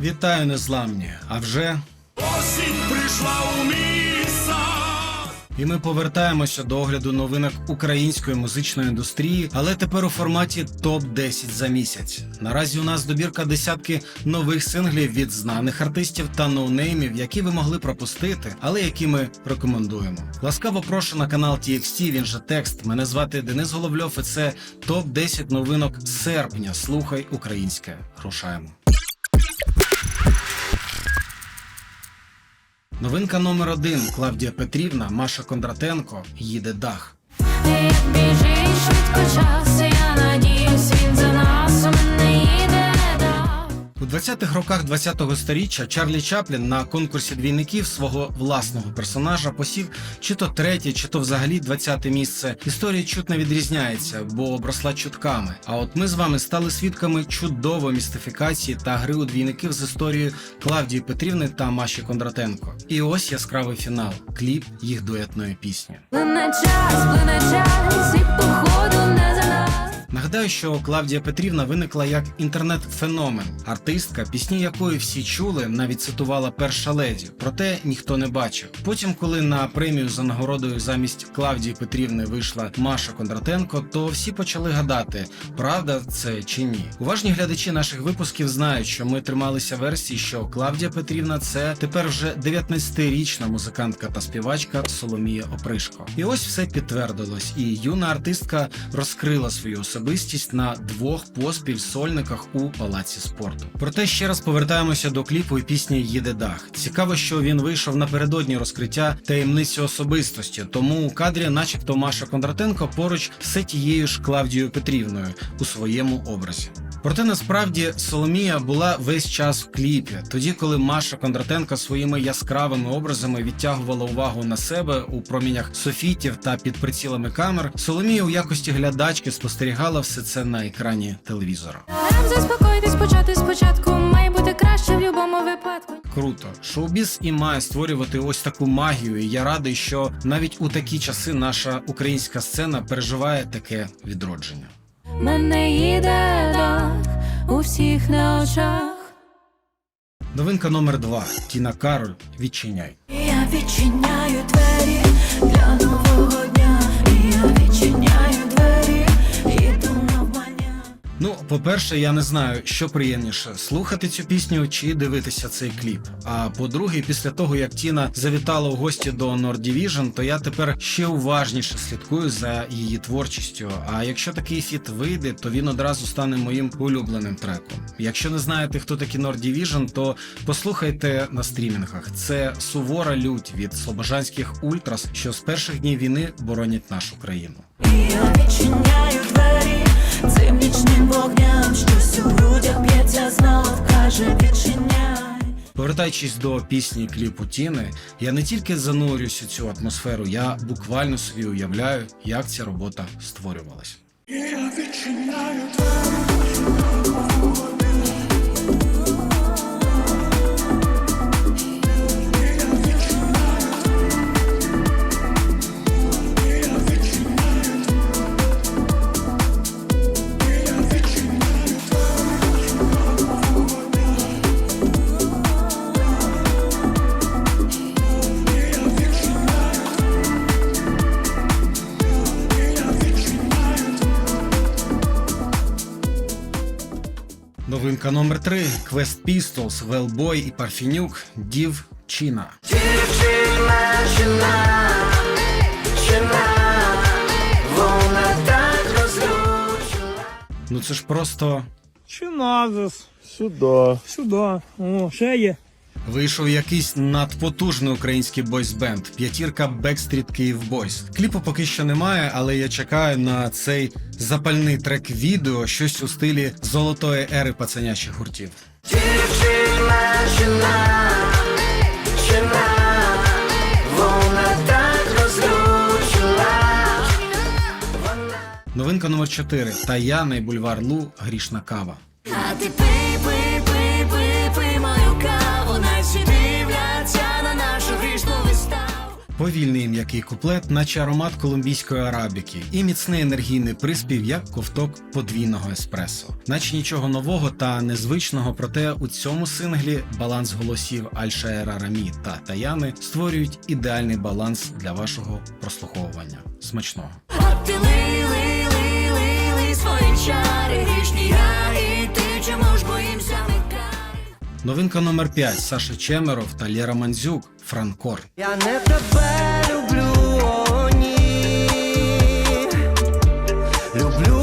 Вітаю незламні! А вже Осінь прийшла у міста. і ми повертаємося до огляду новинок української музичної індустрії, але тепер у форматі топ 10 за місяць. Наразі у нас добірка десятки нових синглів від знаних артистів та ноунеймів, які ви могли пропустити, але які ми рекомендуємо. Ласкаво прошу на канал TXT, він же текст. Мене звати Денис Головльов. і Це топ 10 новинок серпня. Слухай українське. Рушаємо. Новинка номер один Клавдія Петрівна, Маша Кондратенко їде дах. Як швидко час, 20-х роках 20-го сторіччя Чарлі Чаплін на конкурсі двійників свого власного персонажа посів чи то третє, чи то взагалі 20-те місце. Історія чутно відрізняється, бо обросла чутками. А от ми з вами стали свідками чудової містифікації та гри у двійників з історією Клавдії Петрівни та Маші Кондратенко. І ось яскравий фінал кліп їх дуетної пісні. Плине час, плине час, і походу. Нагадаю, що Клавдія Петрівна виникла як інтернет-феномен, артистка, пісні якої всі чули, навіть цитувала перша леді, проте ніхто не бачив. Потім, коли на премію за нагородою замість Клавдії Петрівни вийшла Маша Кондратенко, то всі почали гадати, правда це чи ні. Уважні глядачі наших випусків знають, що ми трималися версії, що Клавдія Петрівна це тепер вже 19-річна музикантка та співачка Соломія Опришко. І ось все підтвердилось, і юна артистка розкрила свою особистість на двох поспіль сольниках у палаці спорту. Проте ще раз повертаємося до кліпу і пісні Їде дах. Цікаво, що він вийшов напередодні розкриття таємниці особистості, тому у кадрі, начебто, Маша Кондратенко поруч з тією ж Клавдією Петрівною у своєму образі. Проте насправді Соломія була весь час в кліпі, тоді коли Маша Кондратенко своїми яскравими образами відтягувала увагу на себе у промінях софітів та під прицілами камер. Соломія у якості глядачки спостерігала все це на екрані телевізора. Нам заспокоїтись, почати спочатку, має бути краще в будь-якому випадку. Круто, шоу-біз і має створювати ось таку магію. І я радий, що навіть у такі часи наша українська сцена переживає таке відродження. Мене їде дах у всіх на очах. Новинка номер два Тіна Кароль. Відчиняй. Я відчиняю двері для нового Ну, по-перше, я не знаю, що приємніше слухати цю пісню чи дивитися цей кліп. А по-друге, після того як Тіна завітала у гості до Nord Division, то я тепер ще уважніше слідкую за її творчістю. А якщо такий фіт вийде, то він одразу стане моїм улюбленим треком. Якщо не знаєте, хто такі Nord Division, то послухайте на стрімінгах. Це сувора лють від слобожанських ультрас, що з перших днів війни боронять нашу країну. Я відчиняю цим нічним вогням, щось у грудях б'ється знов, каже відчиняй. Повертаючись до пісні кліпу Тіни, я не тільки занурюсь у цю атмосферу, я буквально собі уявляю, як ця робота створювалась. Я відчиняю Новинка номер 3 Quest Pistols, Велбой і Парфінюк, Дівчина. Ну це ж просто Чи назис? Сюда. Сюди. О, ще є. Вийшов якийсь надпотужний український бойсбенд, п'ятірка Backstreet Київ Boys. Кліпу поки що немає, але я чекаю на цей запальний трек відео, щось у стилі золотої ери пацанячих гуртів. Новинка номер 4 Таяна і бульвар Лу Грішна кава. А ти пий, Повільний м'який куплет, наче аромат колумбійської арабіки, і міцний енергійний приспів, як ковток подвійного еспресо. Наче нічого нового та незвичного, проте у цьому синглі баланс голосів Альшаера Рамі та Таяни створюють ідеальний баланс для вашого прослуховування. Смачного! Новинка номер 5 Саша Чемеров та Лєра Мандзюк Франкор. Я не тебе люблю, о, ні. Люблю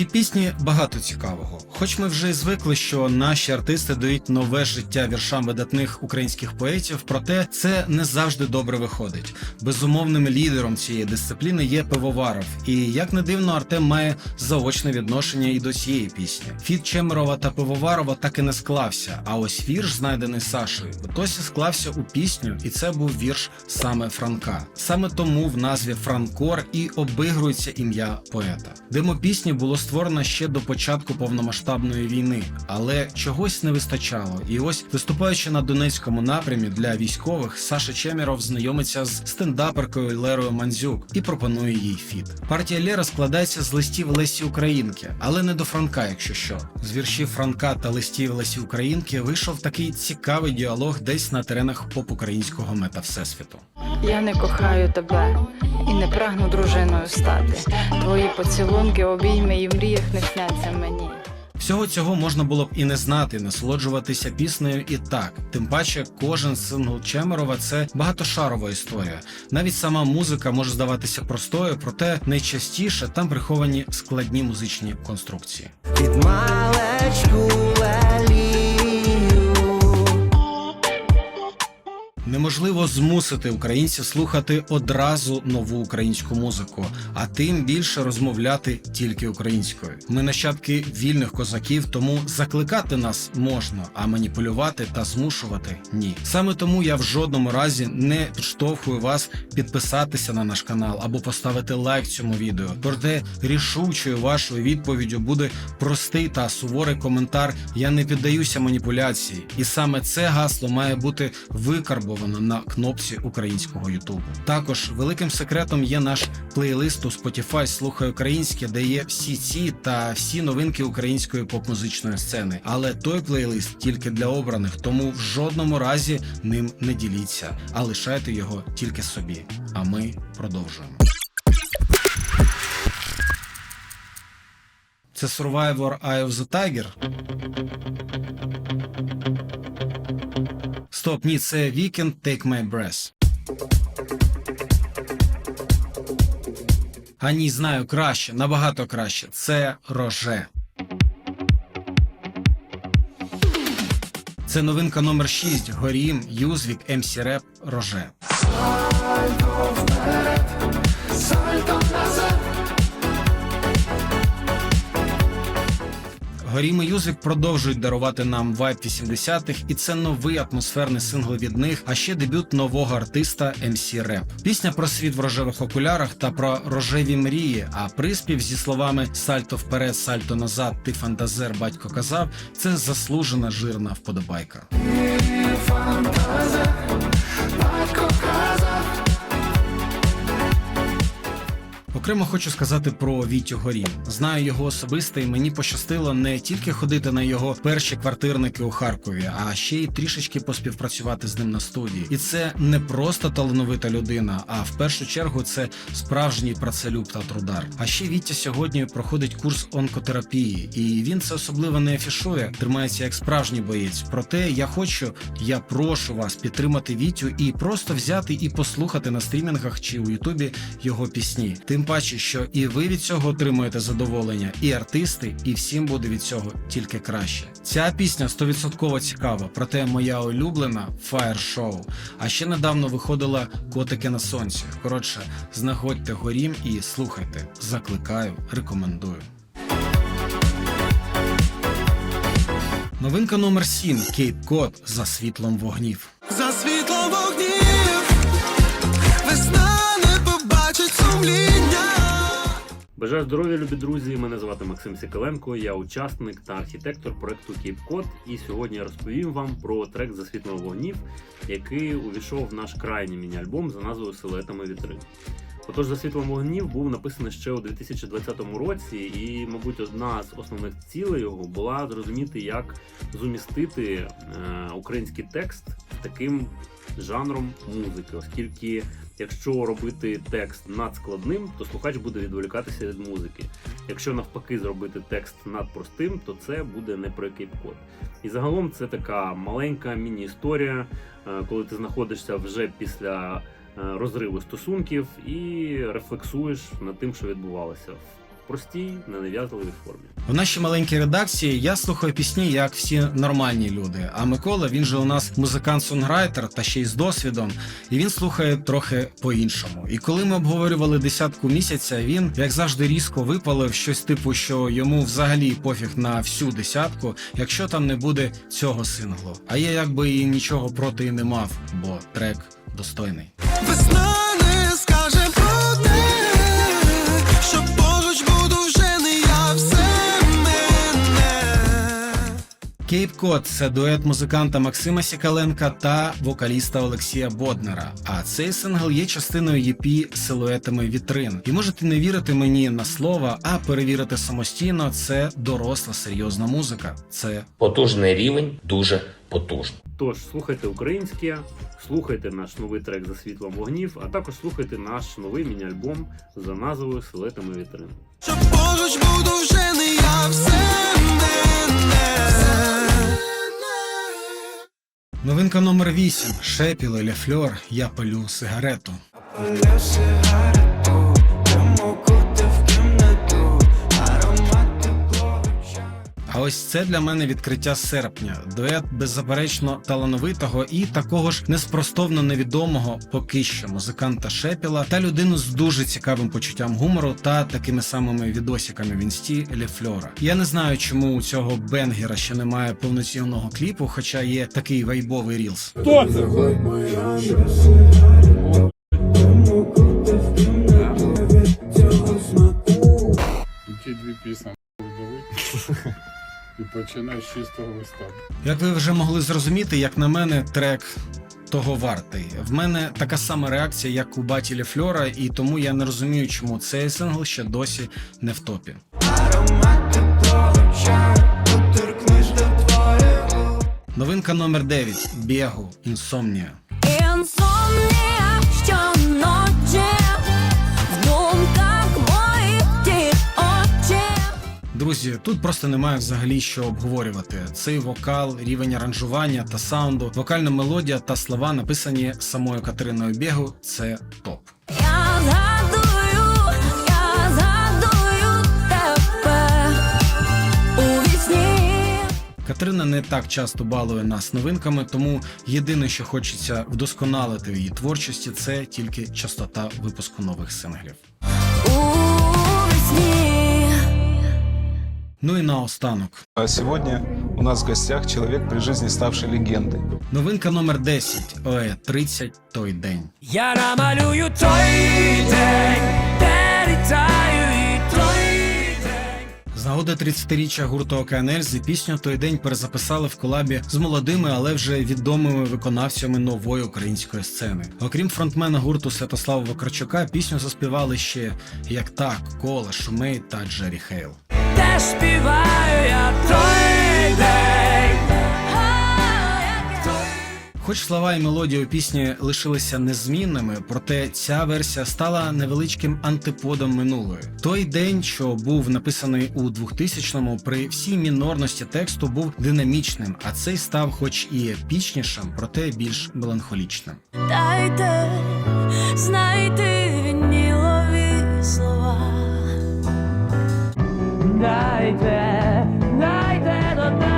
цій пісні багато цікавого. Хоч ми вже й звикли, що наші артисти дають нове життя віршам видатних українських поетів, проте це не завжди добре виходить. Безумовним лідером цієї дисципліни є пивоваров, і як не дивно, Артем має заочне відношення і до цієї пісні. Фіт Чемерова та Пивоварова так і не склався. А ось вірш, знайдений Сашою, досі склався у пісню, і це був вірш саме Франка. Саме тому в назві Франкор і обигрується ім'я поета. Демо пісні було створено ще до початку повномасштабної війни, але чогось не вистачало. І ось, виступаючи на Донецькому напрямі для військових, Саша Чеміров знайомиться з стендаперкою Лерою Мандзюк і пропонує їй фіт. Партія Лера складається з листів Лесі Українки, але не до Франка, якщо що. З віршів Франка та листів Лесі Українки вийшов такий цікавий діалог десь на теренах поп-українського мета-всесвіту. Я не кохаю тебе і не прагну дружиною стати. Твої поцілунки, обійми і в мріях не сняться мені. Всього цього можна було б і не знати, насолоджуватися піснею і так. Тим паче, кожен сингл Чемерова це багатошарова історія. Навіть сама музика може здаватися простою, проте найчастіше там приховані складні музичні конструкції. Під малечку Неможливо змусити українців слухати одразу нову українську музику, а тим більше розмовляти тільки українською. Ми нащадки вільних козаків, тому закликати нас можна, а маніпулювати та змушувати ні. Саме тому я в жодному разі не підштовхую вас підписатися на наш канал або поставити лайк цьому відео. Проте рішучою вашою відповіддю буде простий та суворий коментар. Я не піддаюся маніпуляції, і саме це гасло має бути викарбовано на кнопці українського Ютубу. Також великим секретом є наш плейлист у Spotify Слухай українське, де є всі ці та всі новинки української поп-музичної сцени. Але той плейлист тільки для обраних, тому в жодному разі ним не діліться, а лишайте його тільки собі. А ми продовжуємо. Це Survivor Eye of the Tiger. Стоп, ні, це Weekend Take My Breath. А ні, знаю краще, набагато краще. Це Роже. Це новинка номер 6 Горім, Юзвік, МС Реп, Роже. Горім і Юзик продовжують дарувати нам вайб 80-х, і це новий атмосферний сингл від них, а ще дебют нового артиста MC Rap. Пісня про світ в рожевих окулярах та про рожеві мрії. А приспів зі словами Сальто вперед, сальто назад, ти фантазер, батько казав. Це заслужена жирна вподобайка. Окремо хочу сказати про Вітю Горім. Знаю його особисто, і мені пощастило не тільки ходити на його перші квартирники у Харкові, а ще й трішечки поспівпрацювати з ним на студії. І це не просто талановита людина, а в першу чергу це справжній працелюб та трудар. А ще Вітя сьогодні проходить курс онкотерапії, і він це особливо не афішує, тримається як справжній боєць. Проте я хочу, я прошу вас підтримати Вітю і просто взяти і послухати на стрімінгах чи у Ютубі його пісні. Тим паче, що і ви від цього отримуєте задоволення, і артисти, і всім буде від цього тільки краще. Ця пісня 100% цікава, проте моя улюблена Fire Show. А ще недавно виходила Котики на сонці. Коротше, знаходьте горім і слухайте. Закликаю, рекомендую. Новинка номер 7 Кейп Код за світлом вогнів. Бажаю здоров'я, любі друзі. Мене звати Максим Сікаленко. Я учасник та архітектор проекту Cod. І сьогодні я розповім вам про трек засвітного вогнів, який увійшов в наш крайній міні-альбом за назвою Силуетами вітрин. Отож, за світлом вогнів був написаний ще у 2020 році, і, мабуть, одна з основних цілей його була зрозуміти, як зумістити е, український текст таким жанром музики, оскільки якщо робити текст надскладним, то слухач буде відволікатися від музики. Якщо навпаки зробити текст надпростим, то це буде не про кейп-код. І загалом це така маленька міні-історія, е, коли ти знаходишся вже після розриву стосунків і рефлексуєш над тим, що відбувалося в простій, ненав'язливій формі. В нашій маленькій редакції я слухаю пісні як всі нормальні люди. А Микола він же у нас музикант-сонграйтер та ще й з досвідом, і він слухає трохи по-іншому. І коли ми обговорювали десятку місяця, він як завжди різко випалив щось типу, що йому взагалі пофіг на всю десятку, якщо там не буде цього синглу. А я якби і нічого проти і не мав, бо трек достойний. Весна не скаже про те, що поруч буду вже не я все мене. Кейп Код це дует музиканта Максима Сікаленка та вокаліста Олексія Боднера. А цей сингл є частиною EP силуетами вітрин. І можете не вірити мені на слово, а перевірити самостійно. Це доросла серйозна музика. Це Потужний рівень, дуже потужний. Тож слухайте українське, слухайте наш новий трек за світлом вогнів, а також слухайте наш новий міні-альбом за назвою Силуетами вітрин. Що поруч буду вже не я все новинка номер 8 Шепіл Ля Фльор. Я палю сигарету. А ось це для мене відкриття серпня. Дует беззаперечно талановитого і такого ж неспростовно невідомого поки що музиканта Шепіла та людину з дуже цікавим почуттям гумору та такими самими відосиками в інсті Лефльора. Я не знаю, чому у цього Бенгера ще немає повноцінного кліпу, хоча є такий вайбовий рілс. Хто це? Ті дві пісні і починай з чистого листа. Як ви вже могли зрозуміти, як на мене, трек того вартий. В мене така сама реакція, як у баті Лефльора, і тому я не розумію, чому цей сингл ще досі не в топі. Новинка номер 9 Бігу. Інсомнія Друзі, тут просто немає взагалі що обговорювати. Цей вокал, рівень аранжування та саунду, вокальна мелодія та слова, написані самою Катериною Бігу, це топ. Я згадую, я згадую тебе у вісні. Катерина не так часто балує нас новинками, тому єдине, що хочеться вдосконалити в її творчості, це тільки частота випуску нових синглів. Ну і наостанок. А сегодня у нас в гостях человек при жизни ставший легендой. Новинка номер 10 ОЕ 30 той день. Я намалюю той день, де літаю і той день. З 30-річчя гурту ОКНЛьзи пісню той день перезаписали в колабі з молодими, але вже відомими виконавцями нової української сцени. Окрім фронтмена гурту Святослава Вакарчука, пісню заспівали ще як так, Кола, Шумей та Джері Хейл. Де співаю я той день. Хоч слова і мелодія у пісні лишилися незмінними, проте ця версія стала невеличким антиподом минулої. Той день, що був написаний у 2000-му, при всій мінорності тексту був динамічним, а цей став, хоч і епічнішим, проте більш меланхолічним. Дайте знайти Дайте, дайте до дна.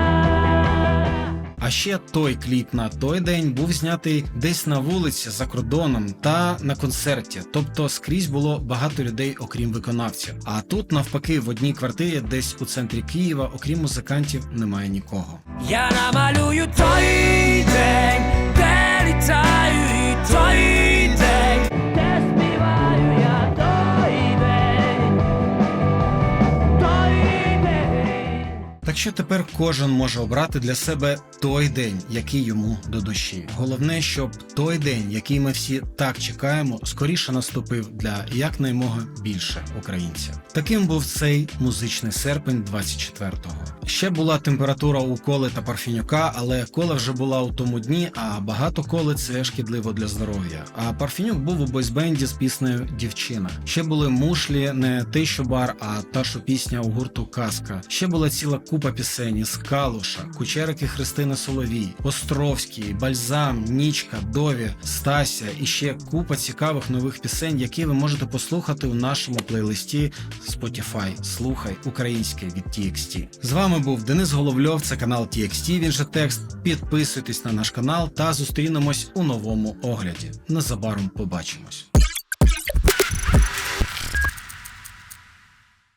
А ще той кліп на той день був знятий десь на вулиці за кордоном та на концерті. Тобто скрізь було багато людей, окрім виконавців. А тут, навпаки, в одній квартирі, десь у центрі Києва, окрім музикантів, немає нікого. Я намалюю той день, де літаю і той що тепер кожен може обрати для себе той день, який йому до душі. Головне, щоб той день, який ми всі так чекаємо, скоріше наступив для якнаймога більше українців. Таким був цей музичний серпень 24-го. Ще була температура у коли та Парфінюка, але кола вже була у тому дні, а багато коли це шкідливо для здоров'я. А Парфінюк був у бойсбенді з піснею Дівчина. Ще були мушлі, не те, що бар, а та, що пісня у гурту Казка. Ще була ціла купа пісень із Калуша, Кучерики Христини Соловій, Островський, Бальзам, Нічка, Дові, Стася і ще купа цікавих нових пісень, які ви можете послухати у нашому плейлисті Spotify. Слухай українське від TXT. З вами був Денис Головльов, це канал TXT, він же текст. Підписуйтесь на наш канал та зустрінемось у новому огляді. Незабаром побачимось.